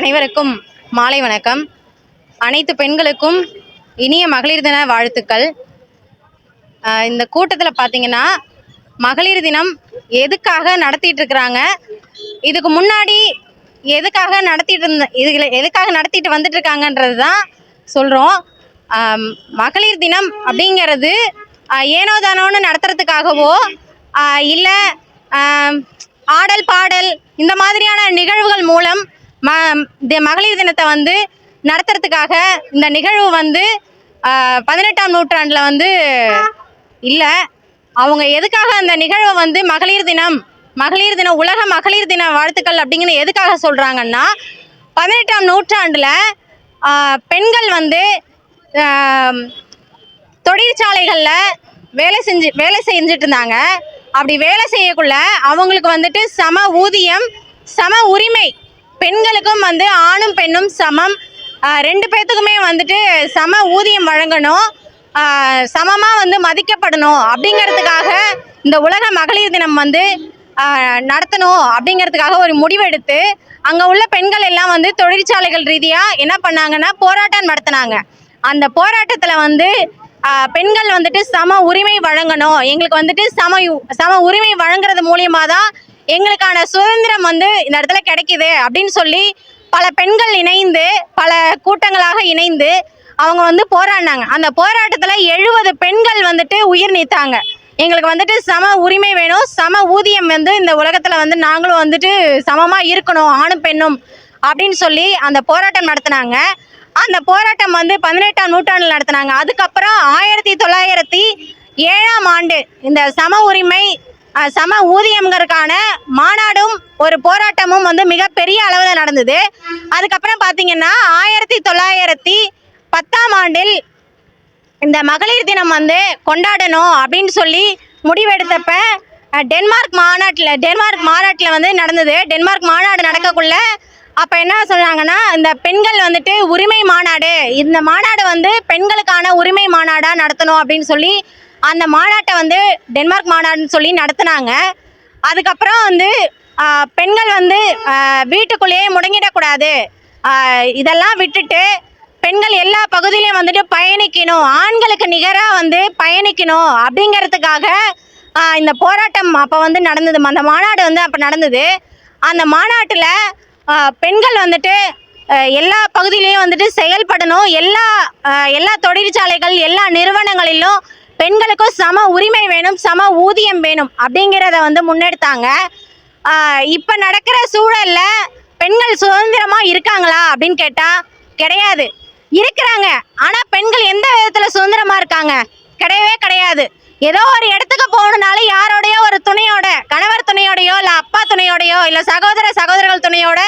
அனைவருக்கும் மாலை வணக்கம். அனைத்து பெண்களுக்கும் இனிய மகளிர் தின வாழ்த்துக்கள். இந்த கூட்டத்தில் பார்த்தீங்கன்னா மகளிர் தினம் எதுக்காக நடத்திட்டு இருக்கிறாங்க? இதுக்கு முன்னாடி எதுக்காக நடத்திட்டு இருந்த இதுல எதுக்காக நடத்திட்டு வந்துட்டு இருக்காங்கன்றது தான் சொல்கிறோம் மகளிர் தினம் அப்படிங்கிறது ஏனோ தானோன்னு நடத்துறதுக்காகவோ இல்லை ஆடல் பாடல் இந்த மாதிரியான நிகழ்வுகள் மூலம் ம தி- மகளிர் தினத்தை வந்து நடத்துறதுக்காக இந்த நிகழ்வு வந்து பதினெட்டாம் நூற்றாண்டில் வந்து இல்லை. அவங்க எதுக்காக அந்த நிகழ்வை வந்து மகளிர் தினம் மகளிர் தினம் உலக மகளிர் தின வாழ்த்துக்கள் அப்படிங்கிற எதுக்காக சொல்கிறாங்கன்னா பதினெட்டாம் நூற்றாண்டில் பெண்கள் வந்து தொழிற்சாலைகளில் வேலை செஞ்சு வேலை செஞ்சுட்டு இருந்தாங்க அப்படி வேலை செய்யக்குள்ள அவங்களுக்கு வந்துட்டு சம ஊதியம் சம உரிமை பெண்களுக்கும் வந்து ஆணும் பெண்ணும் சமம். ரெண்டு பேர்த்துக்குமே வந்துட்டு சம ஊதியம் வழங்கணும். சமமாக வந்து மதிக்கப்படணும் அப்படிங்கிறதுக்காக இந்த உலக மகளிர் தினம் வந்து நடத்தணும் அப்படிங்கிறதுக்காக ஒரு முடிவெடுத்து அங்கே உள்ள பெண்கள் எல்லாம் வந்து தொழிற்சாலைகள் ரீதியாக என்ன பண்ணாங்கன்னா போராட்டம் நடத்தினாங்க. அந்த போராட்டத்தில் வந்து பெண்கள் வந்துட்டு சம உரிமை வழங்கணும். எங்களுக்கு வந்துட்டு சம சம உரிமை வழங்குறது மூலியமாக தான் எங்களுக்கான சுதந்திரம் வந்து இந்த இடத்துல கிடைக்குது அப்படின்னு சொல்லி பல பெண்கள் இணைந்து பல கூட்டங்களாக இணைந்து அவங்க வந்து போராடினாங்க. அந்த போராட்டத்தில் எழுபது பெண்கள் வந்துட்டு உயிர் நீத்தாங்க. எங்களுக்கு வந்துட்டு சம உரிமை வேணும் சம ஊதியம் வந்து இந்த உலகத்தில் வந்து நாங்களும் வந்துட்டு சமமாக இருக்கணும் ஆணும் பெண்ணும் அப்படின்னு சொல்லி அந்த போராட்டம் நடத்தினாங்க. அந்த போராட்டம் வந்து பதினெட்டாம் நூற்றாண்டில் நடத்தினாங்க. அதுக்கப்புறம் ஆயிரத்தி தொள்ளாயிரத்தி ஏழாம் ஆண்டு இந்த சம உரிமை சம ஊதியம்ங்கிறதுக்கான மாநாடும் ஒரு போராட்டமும் வந்து மிகப்பெரிய அளவில் நடந்தது. அதுக்கப்புறம் பார்த்தீங்கன்னா ஆயிரத்தி தொள்ளாயிரத்தி பத்தாம் ஆண்டில் இந்த மகளிர் தினம் வந்து கொண்டாடணும் அப்படின்னு சொல்லி முடிவெடுத்தப்ப டென்மார்க் மாநாட்டில் டென்மார்க் மாநாட்டில் வந்து நடந்தது. டென்மார்க் மாநாடு நடக்கக்குள்ள அப்போ என்ன சொன்னாங்கன்னா இந்த பெண்கள் வந்துட்டு உரிமை மாநாடு இந்த மாநாடு வந்து பெண்களுக்கான உரிமை மாநாடாக நடத்தணும் அப்படின்னு சொல்லி அந்த மாநாட்டை வந்து டென்மார்க் மாநாடுன்னு சொல்லி நடத்துனாங்க. அதுக்கப்புறம் வந்து பெண்கள் வந்து வீட்டுக்குள்ளேயே முடங்கிடக்கூடாது. இதெல்லாம் விட்டுட்டு பெண்கள் எல்லா பகுதியிலையும் வந்துட்டு பயணிக்கணும். ஆண்களுக்கு நிகராக வந்து பயணிக்கணும் அப்படிங்கிறதுக்காக இந்த போராட்டம் அப்போ வந்து நடந்தது. அந்த மாநாடு வந்து அப்போ நடந்தது. அந்த மாநாட்டில் பெண்கள் வந்துட்டு எல்லா பகுதியிலையும் வந்துட்டு செயல்படணும். எல்லா எல்லா தொழிற்சாலைகள் எல்லா நிறுவனங்களிலும் பெண்களுக்கும் சம உரிமை வேணும் சம ஊதியம் வேணும் அப்படிங்கிறத வந்து முன்னெடுத்தாங்க. இப்போ நடக்கிற சூழலில் பெண்கள் சுதந்திரமாக இருக்காங்களா அப்படின்னு கேட்டால் கிடையாது. இருக்கிறாங்க. ஆனால் பெண்கள் எந்த விதத்தில் சுதந்திரமாக இருக்காங்க? கிடையவே கிடையாது. ஏதோ ஒரு இடத்துக்கு போகணுனாலும் யாரோடையோ ஒரு துணையோட கணவர் துணையோடையோ இல்லை அப்பா துணையோடையோ இல்லை சகோதர சகோதரர்கள் துணையோட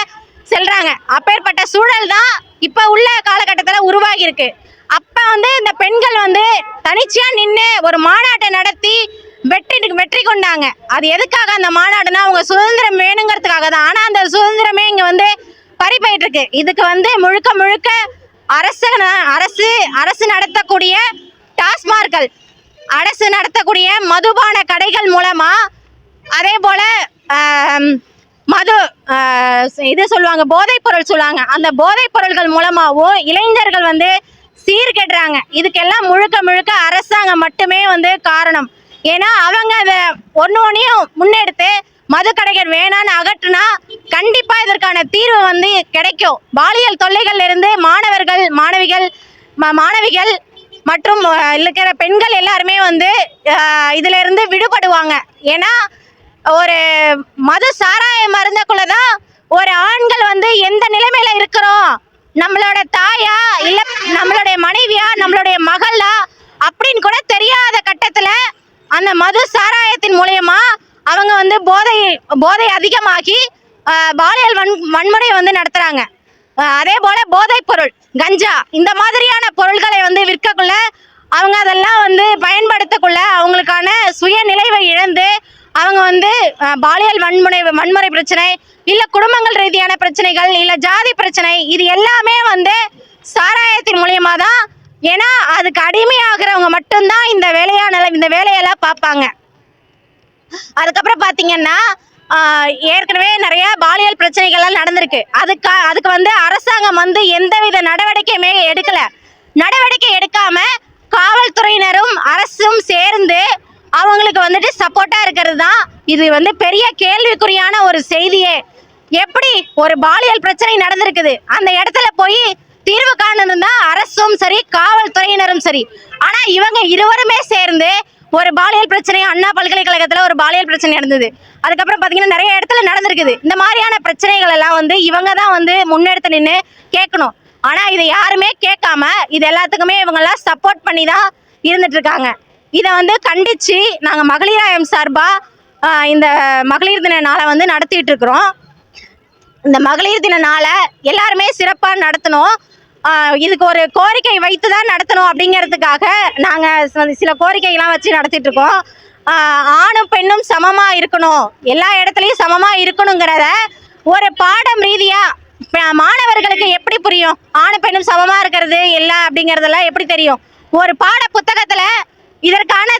செல்கிறாங்க அப்பேற்பட்ட சூழல் தான் இப்போ உள்ள காலகட்டத்தில் உருவாகியிருக்கு. அப்போ வந்து இந்த பெண்கள் வந்து தனிச்சையாக நின்று ஒரு மாநாட்டை நடத்தி வெற்றி வெற்றி கொண்டாங்க. அது எதுக்காக அந்த மாநாடுனா அவங்க சுதந்திரம் வேணுங்கிறதுக்காக தான். ஆனால் அந்த சுதந்திரமே இங்கே வந்து பறிப்போயிட்டு இருக்கு இதுக்கு வந்து முழுக்க முழுக்க அரசு அரசு அரசு நடத்தக்கூடிய டாஸ்மார்கள் அரசு நடத்தக்கூடிய மதுபான கடைகள் மூலமா அதே போல மது இது சொல்லுவாங்க போதைப் பொருள் சொல்லுவாங்க. அந்த போதைப் பொருள்கள் மூலமாகவும் இளைஞர்கள் வந்து சீர்கெடுறாங்க. இதுக்கெல்லாம் முழுக்க முழுக்க அரசாங்கம் மட்டுமே வந்து காரணம். ஏன்னா அவங்க அதை ஒன்று ஒன்றையும் முன்னெடுத்து மது கடைகள் வேணான்னு அகற்றுனா கண்டிப்பா இதற்கான தீர்வு வந்து கிடைக்கும். பாலியல் தொல்லைகள் இருந்து மாணவர்கள் மாணவிகள் ம- மாணவிகள் மற்றும் இருக்கிற பெண்கள் எல்லாருமே வந்து இதுல இருந்து விடுபடுவாங்க. ஏன்னா ஒரு மது சாராய மருந்துக்குள்ள தான் ஒரு ஆண்கள் வந்து எந்த நிலைமையில இருக்கிறோம்? நம்மளோட தாயா இல்ல நம்மளுடைய மனைவியா நம்மளுடைய மகளா அப்படின்னு கூட தெரியாத கட்டத்துல அந்த மது சாராயத்தின் மூலயமா அவங்க வந்து போதை போதை அதிகமாகி பாலியல் வன் வன்முறையை வந்து நடத்துறாங்க. அதே போல போதைப் பொருள் கஞ்சா இந்த மாதிரியான பொருள்களை வந்து விற்கக்குள்ள அவங்க அதெல்லாம் வந்து பயன்படுத்தக்குள்ள அவங்களுக்கான சுயநிலைவை இழந்து அவங்க வந்து பாலியல் வன்முறை வன்முறை பிரச்சனை இல்லை குடும்பங்கள் ரீதியான பிரச்சனைகள் இல்லை ஜாதி பிரச்சனை இது எல்லாமே வந்து சாராயத்தின் மூலியமா தான். ஏன்னா அதுக்கு அடிமையாகிறவங்க மட்டும்தான் இந்த வேலையான இந்த வேலையெல்லாம் பார்ப்பாங்க. அதுக்கப்புறம் பார்த்தீங்கன்னா ஏற்கனவே நிறைய பாலியல் பிரச்சனைகள்லாம் நடந்திருக்கு. அதுக்கு அதுக்கு வந்து அரசாங்கம் வந்து எந்தவித நடவடிக்கையுமே எடுக்கல. நடவடிக்கை எடுக்காம காவல்துறையினரும் அரசும் சேர்ந்து அவங்களுக்கு வந்துட்டு சப்போர்ட்டா இருக்கிறது தான். இது வந்து பெரிய கேள்விக்குறியான ஒரு செய்தியே. எப்படி ஒரு பாலியல் பிரச்சனை நடந்திருக்குது? அந்த இடத்துல போய் தீர்வு காணணும் தான் அரசும் சரி காவல்துறையினரும் சரி. ஆனா இவங்க இருவருமே சேர்ந்து ஒரு பாலியல் பிரச்சனை அண்ணா பல்கலைக்கழகத்துல ஒரு பாலியல் பிரச்சனை நடந்தது. அதுக்கப்புறம் பாத்தீங்கன்னா நிறைய இடத்துல நடந்திருக்குது. இந்த மாதிரியான பிரச்சனைகள் எல்லாம் வந்து இவங்க தான் வந்து முன்னெடுத்து நின்று கேட்கணும். ஆனா இதை யாருமே கேட்காம இது எல்லாத்துக்குமே இவங்க எல்லாம் சப்போர்ட் பண்ணி தான் இருந்துட்டு இருக்காங்க இதை வந்து கண்டிச்சு நாங்கள் மகளிராயம் சார்பாக இந்த மகளிர் தின நாளை வந்து நடத்திட்டு இருக்கிறோம் இந்த மகளிர் தினனால எல்லாருமே சிறப்பாக நடத்தணும். இதுக்கு ஒரு கோரிக்கை வைத்து தான் நடத்தணும் அப்படிங்கிறதுக்காக நாங்கள் சில கோரிக்கைகள்லாம் வச்சு நடத்திட்டு இருக்கோம் ஆணும் பெண்ணும் சமமாக இருக்கணும். எல்லா இடத்துலையும் சமமாக இருக்கணுங்கிறத ஒரு பாடம் ரீதியாக மாணவர்களுக்கு எப்படி புரியும்? ஆணும் பெண்ணும் சமமாக இருக்கிறது எல்லாம் அப்படிங்கிறதெல்லாம் எப்படி தெரியும்? ஒரு பாட புத்தகத்தில் இதற்கான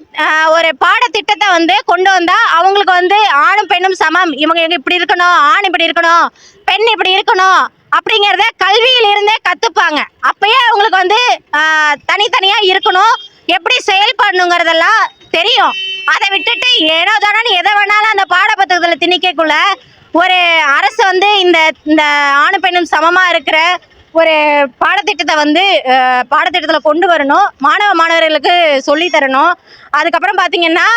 ஒரு பாடத்திட்டத்தை வந்து கொண்டு வந்தால் அவங்களுக்கு வந்து ஆணும் பெண்ணும் சமம். இவங்க இவங்க இப்படி இருக்கணும் ஆண் இப்படி இருக்கணும் பெண் இப்படி இருக்கணும் அப்படிங்கிறத கல்வியிலிருந்தே கற்றுப்பாங்க அப்பயே அவங்களுக்கு வந்து தனித்தனியாக இருக்கணும் எப்படி செயல்படணுங்கிறதெல்லாம் தெரியும். அதை விட்டுட்டு ஏனோ தானோ எதை வேணாலும் அந்த பாடப்புத்தகத்தில் திணிக்கக்குள்ள ஒரு அரசு வந்து இந்த இந்த ஆணு பெண்ணும் சமமாக இருக்கிற ஒரு பாடத்திட்டத்தை வந்து பாடத்திட்டத்தில் கொண்டு வரணும். மாணவ மாணவர்களுக்கு சொல்லி தரணும். அதுக்கப்புறம் பார்த்தீங்கன்னா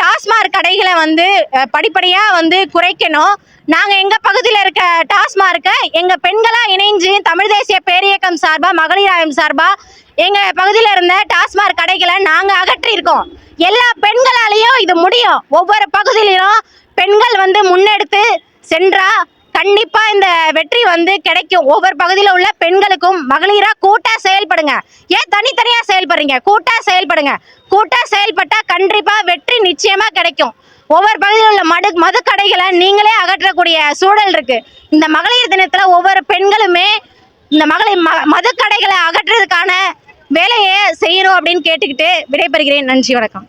டாஸ்மாக் கடைகளை வந்து படிப்படியாக வந்து குறைக்கணும். நாங்கள் எங்கள் பகுதியில் இருக்க டாஸ்மார்க்கை எங்கள் பெண்களாக இணைஞ்சு தமிழ் தேசிய பேரியக்கம் மகளிர் ஆயம் சார்பாக எங்கள் பகுதியில் இருந்த டாஸ்மாக் கடைகளை நாங்கள் அகற்றியிருக்கோம். எல்லா பெண்களாலேயும் இது முடியும். ஒவ்வொரு பகுதியிலும் பெண்கள் வந்து முன்னெடுத்து சென்றா கண்டிப்பா இந்த வெற்றி வந்து கிடைக்கும். ஒவ்வொரு பகுதியில் உள்ள பெண்களுக்கும் மகளிரா கூட்டா செயல்படுங்க. ஏன் தனித்தனியா செயல்படுறீங்க? கூட்டா செயல்படுங்க. கூட்டா செயல்பட்டா கண்டிப்பா வெற்றி நிச்சயமா கிடைக்கும். ஒவ்வொரு பகுதியில் உள்ள மது மதுக்கடைகளை நீங்களே அகற்றக்கூடிய சூழல் இருக்கு. இந்த மகளிர் தினத்துல ஒவ்வொரு பெண்களுமே இந்த மகளிர் ம மதுக்கடைகளை அகற்றுறதுக்கான வேலையை செய்யணும் அப்படின்னு கேட்டுக்கிட்டு விடைபெறுகிறேன். நன்றி வணக்கம்.